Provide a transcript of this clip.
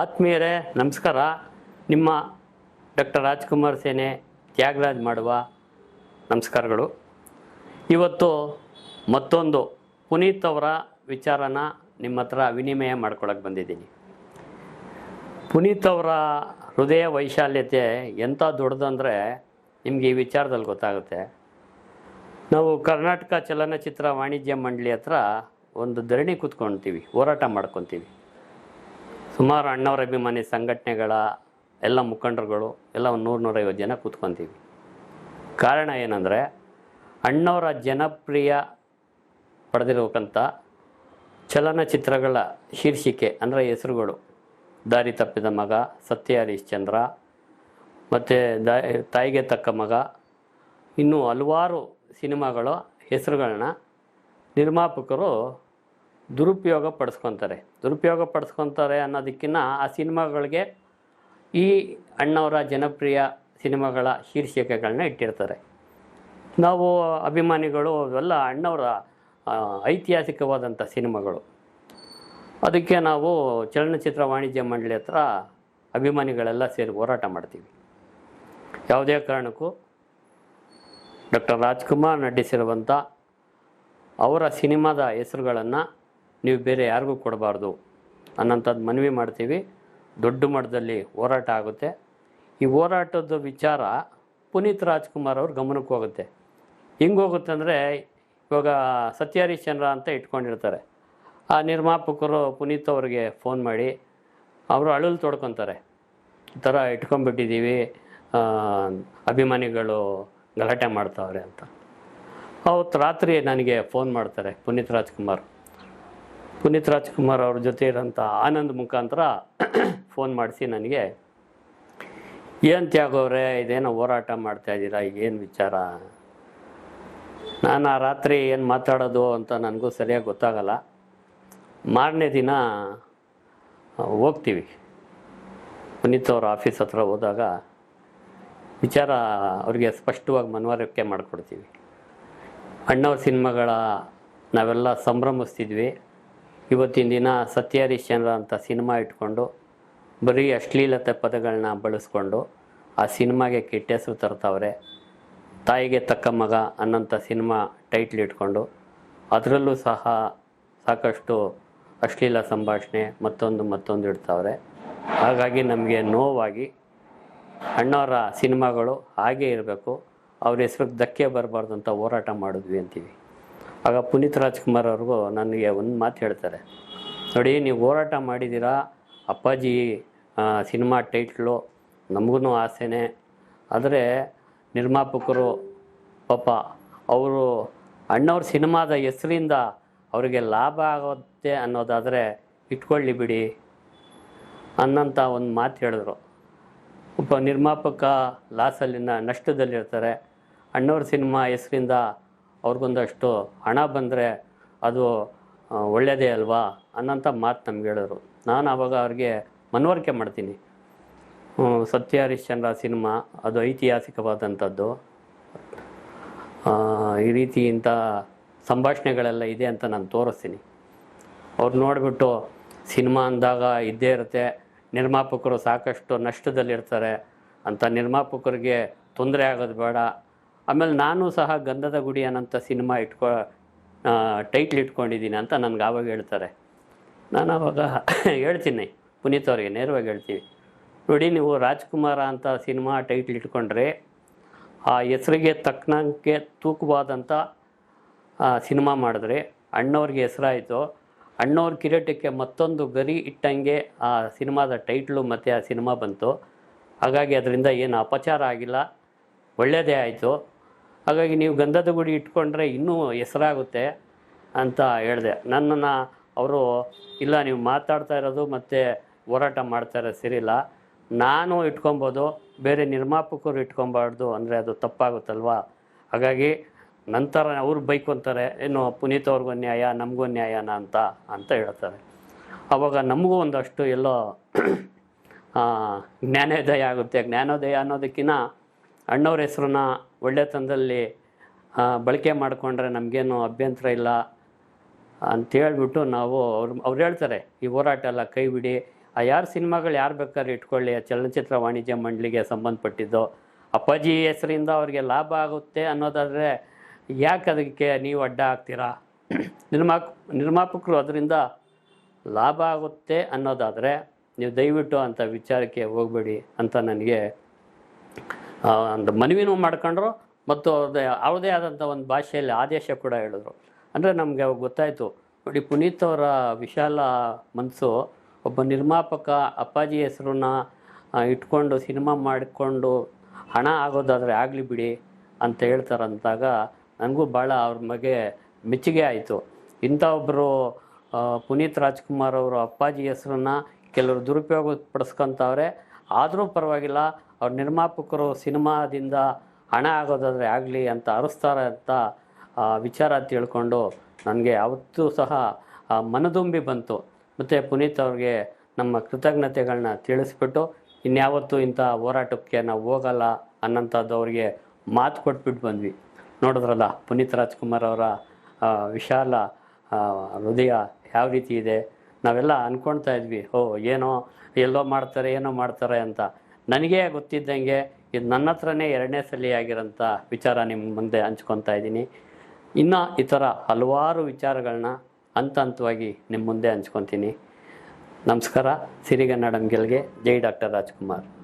ಆತ್ಮೀಯರೇ, ನಮಸ್ಕಾರ. ನಿಮ್ಮ ಡಾಕ್ಟರ್ ರಾಜ್ಕುಮಾರ್ ಸೇನೆ ತ್ಯಾಗರಾಜ್ ಮಾಡುವ ನಮಸ್ಕಾರಗಳು. ಇವತ್ತು ಮತ್ತೊಂದು ಪುನೀತ್ ಅವರ ವಿಚಾರನ ನಿಮ್ಮ ಹತ್ರ ವಿನಿಮಯ ಮಾಡ್ಕೊಳಕ್ಕೆ ಬಂದಿದ್ದೀನಿ. ಪುನೀತ್ ಅವರ ಹೃದಯ ವೈಶಾಲ್ಯತೆ ಎಂಥ ದೊಡ್ಡದಂದರೆ ನಿಮಗೆ ಈ ವಿಚಾರದಲ್ಲಿ ಗೊತ್ತಾಗುತ್ತೆ. ನಾವು ಕರ್ನಾಟಕ ಚಲನಚಿತ್ರ ವಾಣಿಜ್ಯ ಮಂಡಳಿ ಹತ್ರ ಒಂದು ಧರಣಿ ಕೂತ್ಕೊಳ್ತೀವಿ ಹೋರಾಟ ಮಾಡ್ಕೊತೀವಿ. ಸುಮಾರು ಅಣ್ಣವರ ಅಭಿಮಾನಿ ಸಂಘಟನೆಗಳ ಎಲ್ಲ ಮುಖಂಡರುಗಳು ಎಲ್ಲ ಒಂದು ನೂರು ನೂರೈವತ್ತು ಜನ ಕೂತ್ಕೊತೀವಿ. ಕಾರಣ ಏನಂದರೆ ಅಣ್ಣವರ ಜನಪ್ರಿಯ ಪಡೆದಿರಬೇಕಂಥ ಚಲನಚಿತ್ರಗಳ ಶೀರ್ಷಿಕೆ ಅಂದರೆ ಹೆಸರುಗಳು. ದಾರಿ ತಪ್ಪಿದ ಮಗ ಸತ್ಯ ಹರಿಶ್ಚಂದ್ರ ಮತ್ತು ತಾಯಿಗೆ ತಕ್ಕ ಮಗ. ಇನ್ನೂ ಹಲವಾರು ಸಿನಿಮಾಗಳ ಹೆಸರುಗಳನ್ನ ನಿರ್ಮಾಪಕರು ದುರುಪಯೋಗ ಪಡಿಸ್ಕೊತಾರೆ. ದುರುಪಯೋಗ ಪಡಿಸ್ಕೊತಾರೆ ಅನ್ನೋದಕ್ಕಿಂತ ಆ ಸಿನಿಮಾಗಳಿಗೆ ಈ ಅಣ್ಣವರ ಜನಪ್ರಿಯ ಸಿನಿಮಾಗಳ ಶೀರ್ಷಿಕೆಗಳನ್ನ ಇಟ್ಟಿರ್ತಾರೆ. ನಾವು ಅಭಿಮಾನಿಗಳು ಅವೆಲ್ಲ ಅಣ್ಣವರ ಐತಿಹಾಸಿಕವಾದಂಥ ಸಿನಿಮಾಗಳು. ಅದಕ್ಕೆ ನಾವು ಚಲನಚಿತ್ರ ವಾಣಿಜ್ಯ ಮಂಡಳಿ ಹತ್ರ ಅಭಿಮಾನಿಗಳೆಲ್ಲ ಸೇರಿ ಹೋರಾಟ ಮಾಡ್ತೀವಿ. ಯಾವುದೇ ಕಾರಣಕ್ಕೂ ಡಾಕ್ಟರ್ ರಾಜ್ಕುಮಾರ್ ನಟಿಸಿರುವಂಥ ಅವರ ಸಿನಿಮಾದ ಹೆಸರುಗಳನ್ನು ನೀವು ಬೇರೆ ಯಾರಿಗೂ ಕೊಡಬಾರ್ದು ಅನ್ನೋಂಥದ್ದು ಮನವಿ ಮಾಡ್ತೀವಿ. ದೊಡ್ಡ ಮಟ್ಟದಲ್ಲಿ ಹೋರಾಟ ಆಗುತ್ತೆ. ಈ ಹೋರಾಟದ ವಿಚಾರ ಪುನೀತ್ ರಾಜ್ಕುಮಾರ್ ಅವ್ರ ಗಮನಕ್ಕೆ ಹೋಗುತ್ತೆ. ಹಿಂಗೆ ಹೋಗುತ್ತೆ ಅಂದರೆ ಇವಾಗ ಸತ್ಯ ಹರಿಶ್ಚಂದ್ರ ಅಂತ ಇಟ್ಕೊಂಡಿರ್ತಾರೆ. ಆ ನಿರ್ಮಾಪಕರು ಪುನೀತ್ ಅವ್ರಿಗೆ ಫೋನ್ ಮಾಡಿ, ಅವರು ಅಳಲು ತೊಡ್ಕೊತಾರೆ. ಈ ಥರ ಇಟ್ಕೊಂಡ್ಬಿಟ್ಟಿದ್ದೀವಿ ಅಭಿಮಾನಿಗಳು ಗಲಾಟೆ ಮಾಡ್ತಾವ್ರೆ ಅಂತ. ಅವತ್ತು ರಾತ್ರಿ ನನಗೆ ಫೋನ್ ಮಾಡ್ತಾರೆ ಪುನೀತ್ ರಾಜ್ಕುಮಾರ್. ಪುನೀತ್ ರಾಜ್ಕುಮಾರ್ ಅವ್ರ ಜೊತೆ ಇರೋಂಥ ಆನಂದ್ ಮುಖಾಂತರ ಫೋನ್ ಮಾಡಿಸಿ ನನಗೆ, ಏನು ತ್ಯಾಗವ್ರೆ ಇದೇನೋ ಹೋರಾಟ ಮಾಡ್ತಾ ಇದ್ದೀರಾ? ಏನು ವಿಚಾರ? ನಾನು ಆ ರಾತ್ರಿ ಏನು ಮಾತಾಡೋದು ಅಂತ ನನಗೂ ಸರಿಯಾಗಿ ಗೊತ್ತಾಗಲ್ಲ. ಮಾರನೇ ದಿನ ಹೋಗ್ತೀವಿ. ಪುನೀತ್ ಅವ್ರ ಆಫೀಸ್ ಹತ್ರ ಹೋದಾಗ ವಿಚಾರ ಅವ್ರಿಗೆ ಸ್ಪಷ್ಟವಾಗಿ ಮನವರಿಕೆ ಮಾಡಿಕೊಡ್ತೀವಿ. ಅಣ್ಣವ್ರ ಸಿನಿಮಾಗಳ ನಾವೆಲ್ಲ ಸಂಭ್ರಮಿಸ್ತಿದ್ವಿ. ಇವತ್ತಿನ ದಿನ ಸತ್ಯ ಹರಿಶ್ಚಂದ್ರ ಅಂತ ಸಿನಿಮಾ ಇಟ್ಕೊಂಡು ಬರೀ ಅಶ್ಲೀಲತೆ ಪದಗಳನ್ನ ಬಳಸ್ಕೊಂಡು ಆ ಸಿನಿಮಾಗೆ ಕೆಟ್ಟ ಹೆಸರು ತರ್ತಾವ್ರೆ. ತಾಯಿಗೆ ತಕ್ಕ ಮಗ ಅನ್ನೋಂಥ ಸಿನಿಮಾ ಟೈಟ್ಲ್ ಇಟ್ಕೊಂಡು ಅದರಲ್ಲೂ ಸಹ ಸಾಕಷ್ಟು ಅಶ್ಲೀಲ ಸಂಭಾಷಣೆ ಮತ್ತೊಂದು ಮತ್ತೊಂದು ಇಡ್ತಾವ್ರೆ. ಹಾಗಾಗಿ ನಮಗೆ ನೋವಾಗಿ ಅಣ್ಣವರ ಸಿನಿಮಾಗಳು ಹಾಗೇ ಇರಬೇಕು. ಅವ್ರ ಹೆಸ್ರಿಗೆ ಧಕ್ಕೆ ಬರಬಾರ್ದು ಅಂತ ಹೋರಾಟ ಮಾಡಿದ್ವಿ ಅಂತೀವಿ. ಆಗ ಪುನೀತ್ ರಾಜ್ಕುಮಾರ್ ಅವ್ರಿಗೂ ನನಗೆ ಒಂದು ಮಾತು ಹೇಳ್ತಾರೆ. ನೋಡಿ, ನೀವು ಹೋರಾಟ ಮಾಡಿದ್ದೀರಾ? ಅಪ್ಪಾಜಿ ಸಿನಿಮಾ ಟೈಟ್ಲು ನಮಗೂ ಆಸೆನೇ. ಆದರೆ ನಿರ್ಮಾಪಕರು, ಪಾಪ ಅವರು ಅಣ್ಣವ್ರ ಸಿನಿಮಾದ ಹೆಸರಿಂದ ಅವರಿಗೆ ಲಾಭ ಆಗುತ್ತೆ ಅನ್ನೋದಾದರೆ ಇಟ್ಕೊಳ್ಳಿ ಬಿಡಿ ಅನ್ನೋಂಥ ಒಂದು ಮಾತು ಹೇಳಿದ್ರು. ಒಬ್ಬ ನಿರ್ಮಾಪಕ ಲಾಸಲ್ಲಿನ ನಷ್ಟದಲ್ಲಿರ್ತಾರೆ. ಅಣ್ಣವ್ರ ಸಿನಿಮಾ ಹೆಸರಿಂದ ಅವ್ರಿಗೊಂದಷ್ಟು ಹಣ ಬಂದರೆ ಅದು ಒಳ್ಳೆಯದೇ ಅಲ್ವಾ ಅನ್ನೋಂಥ ಮಾತು ನಮ್ಗೆ ಹೇಳೋರು. ನಾನು ಆವಾಗ ಅವ್ರಿಗೆ ಮನವರಿಕೆ ಮಾಡ್ತೀನಿ. ಸತ್ಯ ಹರಿಶ್ಚಂದ್ರ ಸಿನಿಮಾ, ಅದು ಐತಿಹಾಸಿಕವಾದಂಥದ್ದು. ಈ ರೀತಿ ಇಂಥ ಸಂಭಾಷಣೆಗಳೆಲ್ಲ ಇದೆ ಅಂತ ನಾನು ತೋರಿಸ್ತೀನಿ. ಅವ್ರು ನೋಡಿಬಿಟ್ಟು ಸಿನಿಮಾ ಅಂದಾಗ ಇದ್ದೇ ಇರುತ್ತೆ, ನಿರ್ಮಾಪಕರು ಸಾಕಷ್ಟು ನಷ್ಟದಲ್ಲಿರ್ತಾರೆ ಅಂತ ನಿರ್ಮಾಪಕರಿಗೆ ತೊಂದರೆ ಆಗೋದು ಬೇಡ ಆಮೇಲೆ ನಾನು ಸಹ ಗಂಧದ ಗುಡಿ ಅನ್ನೋಂಥ ಸಿನಿಮಾ ಇಟ್ಕೊ ಟೈಟ್ಲ್ ಇಟ್ಕೊಂಡಿದ್ದೀನಿ ಅಂತ ನನಗೆ ಆವಾಗ ಹೇಳ್ತಾರೆ. ನಾನು ಆವಾಗ ಹೇಳ್ತೀನಿ, ಪುನೀತ್ ಅವರಿಗೆ ನೇರವಾಗಿ ಹೇಳ್ತೀವಿ. ನೋಡಿ, ನೀವು ರಾಜ್ಕುಮಾರ ಅಂತ ಸಿನಿಮಾ ಟೈಟ್ಲ್ ಇಟ್ಕೊಂಡ್ರೆ, ಆ ಹೆಸರಿಗೆ ತಕ್ಕನಂಗೆ ತೂಕವಾದಂಥ ಸಿನಿಮಾ ಮಾಡಿದ್ರೆ ಅಣ್ಣವ್ರಿಗೆ ಹೆಸರಾಯಿತು. ಅಣ್ಣವ್ರ ಕಿರೀಟಕ್ಕೆ ಮತ್ತೊಂದು ಗರಿ ಇಟ್ಟಂಗೆ ಆ ಸಿನಿಮಾದ ಟೈಟ್ಲು ಮತ್ತು ಆ ಸಿನಿಮಾ ಬಂತು. ಹಾಗಾಗಿ ಅದರಿಂದ ಏನು ಅಪಚಾರ ಆಗಿಲ್ಲ. ಒಳ್ಳೆಯದೇ ಆಯಿತು. ಹಾಗಾಗಿ ನೀವು ಗಂಧದ ಗುಡಿ ಇಟ್ಕೊಂಡ್ರೆ ಇನ್ನೂ ಹೆಸರಾಗುತ್ತೆ ಅಂತ ಹೇಳಿದೆ. ನನ್ನನ್ನು ಅವರು, ಇಲ್ಲ, ನೀವು ಮಾತಾಡ್ತಾ ಇರೋದು ಮತ್ತು ಹೋರಾಟ ಮಾಡ್ತಾ ಇರೋ ಸರಿಯಿಲ್ಲ. ನಾನು ಇಟ್ಕೊಬೋದು, ಬೇರೆ ನಿರ್ಮಾಪಕರು ಇಟ್ಕೊಬಾರ್ದು ಅಂದರೆ ಅದು ತಪ್ಪಾಗುತ್ತಲ್ವಾ? ಹಾಗಾಗಿ ನಂತರ ಅವ್ರು ಬೈಕೊಂತಾರೆ, ಏನು, ಪುನೀತ್ ಅವ್ರಿಗೂ ನ್ಯಾಯ, ನಮಗೂ ನ್ಯಾಯನ ಅಂತ ಅಂತ ಹೇಳ್ತಾರೆ. ಅವಾಗ ನಮಗೂ ಒಂದಷ್ಟು ಎಲ್ಲೋ ಜ್ಞಾನೋದಯ ಆಗುತ್ತೆ. ಜ್ಞಾನೋದಯ ಅನ್ನೋದಕ್ಕಿಂತ ಅಣ್ಣವ್ರ ಹೆಸ್ರನ್ನ ಒಳ್ಳೆತನದಲ್ಲಿ ಬಳಕೆ ಮಾಡಿಕೊಂಡ್ರೆ ನಮಗೇನು ಅಭ್ಯಂತರ ಇಲ್ಲ ಅಂತ ಹೇಳಿಬಿಟ್ಟು ನಾವು ಅವ್ರು ಅವ್ರು ಹೇಳ್ತಾರೆ, ಈ ಹೋರಾಟ ಎಲ್ಲ ಕೈ ಬಿಡಿ. ಆ, ಯಾರು ಸಿನಿಮಾಗಳು ಯಾರು ಬೇಕಾದ್ರೆ ಇಟ್ಕೊಳ್ಳಿ. ಆ ಚಲನಚಿತ್ರ ವಾಣಿಜ್ಯ ಮಂಡಳಿಗೆ ಸಂಬಂಧಪಟ್ಟಿದ್ದು. ಅಪ್ಪಾಜಿ ಹೆಸರಿಂದ ಅವ್ರಿಗೆ ಲಾಭ ಆಗುತ್ತೆ ಅನ್ನೋದಾದರೆ ಯಾಕೆ ಅದಕ್ಕೆ ನೀವು ಅಡ್ಡ ಆಗ್ತೀರಾ ನಿರ್ಮಾಕ್ ನಿರ್ಮಾಪಕರು ಅದರಿಂದ ಲಾಭ ಆಗುತ್ತೆ ಅನ್ನೋದಾದರೆ, ನೀವು ದಯವಿಟ್ಟು ಅಂಥ ವಿಚಾರಕ್ಕೆ ಹೋಗಬೇಡಿ ಅಂತ ನನಗೆ ಒಂದು ಮನವಿನೂ ಮಾಡ್ಕೊಂಡ್ರು ಮತ್ತು ಅವ್ರದ್ದೇ ಅವ್ರದೇ ಆದಂಥ ಒಂದು ಭಾಷೆಯಲ್ಲಿ ಆದೇಶ ಕೂಡ ಹೇಳಿದ್ರು. ಅಂದರೆ ನಮಗೆ ಅವಾಗ ಗೊತ್ತಾಯಿತು, ನೋಡಿ ಪುನೀತ್ ಅವರ ವಿಶಾಲ ಮನಸ್ಸು ಒಬ್ಬ ನಿರ್ಮಾಪಕ, ಅಪ್ಪಾಜಿ ಹೆಸರನ್ನ ಇಟ್ಕೊಂಡು ಸಿನಿಮಾ ಮಾಡಿಕೊಂಡು ಹಣ ಆಗೋದಾದರೆ ಆಗಲಿ ಬಿಡಿ ಅಂತ ಹೇಳ್ತಾರಂತಾಗ ನನಗೂ ಭಾಳ ಅವ್ರ ಬಗ್ಗೆ ಮೆಚ್ಚುಗೆ ಆಯಿತು. ಇಂಥ ಒಬ್ಬರು ಪುನೀತ್ ರಾಜ್ಕುಮಾರ್ ಅವರು ಅಪ್ಪಾಜಿ ಹೆಸರನ್ನ ಕೆಲವರು ದುರುಪಯೋಗ ಪಡಿಸ್ಕೊಂತವ್ರೆ, ಆದರೂ ಪರವಾಗಿಲ್ಲ ಅವ್ರ ನಿರ್ಮಾಪಕರು ಸಿನಿಮಾದಿಂದ ಹಣ ಆಗೋದಾದರೆ ಆಗಲಿ ಅಂತ ಅರಸ್ತಾರೆ ಅಂತ ವಿಚಾರ ತಿಳ್ಕೊಂಡು ನನಗೆ ಯಾವತ್ತೂ ಸಹ ಮನದುಂಬಿ ಬಂತು. ಮತ್ತು ಪುನೀತ್ ಅವ್ರಿಗೆ ನಮ್ಮ ಕೃತಜ್ಞತೆಗಳನ್ನ ತಿಳಿಸ್ಬಿಟ್ಟು, ಇನ್ಯಾವತ್ತೂ ಇಂಥ ಹೋರಾಟಕ್ಕೆ ನಾವು ಹೋಗಲ್ಲ ಅನ್ನೋಂಥದ್ದು ಅವ್ರಿಗೆ ಮಾತು ಕೊಟ್ಬಿಟ್ಟು ಬಂದ್ವಿ. ನೋಡಿದ್ರಲ್ಲ, ಪುನೀತ್ ರಾಜ್ಕುಮಾರ್ ಅವರ ವಿಶಾಲ ಹೃದಯ ಯಾವ ರೀತಿ ಇದೆ? ನಾವೆಲ್ಲ ಅಂದ್ಕೊಳ್ತಾ ಇದ್ವಿ, ಓ, ಏನೋ ಎಲ್ಲೋ ಮಾಡ್ತಾರೆ, ಏನೋ ಮಾಡ್ತಾರೆ ಅಂತ. ನನಗೆ ಗೊತ್ತಿದ್ದಂಗೆ ಇದು ನನ್ನ ಹತ್ರನೇ ಎರಡನೇ ಸಲ ಆಗಿರೋಂಥ ವಿಚಾರ ನಿಮ್ಮ ಮುಂದೆ ಹಂಚ್ಕೊತಾ ಇದ್ದೀನಿ. ಇನ್ನು ಈ ಥರ ಹಲವಾರು ವಿಚಾರಗಳನ್ನ ಹಂತ ಹಂತವಾಗಿ ನಿಮ್ಮ ಮುಂದೆ ಹಂಚ್ಕೊತೀನಿ. ನಮಸ್ಕಾರ, ಸಿರಿಗನ್ನಡಂ ಗೆಲ್ಗೆ, ಜೈ ಡಾಕ್ಟರ್ ರಾಜ್ಕುಮಾರ್.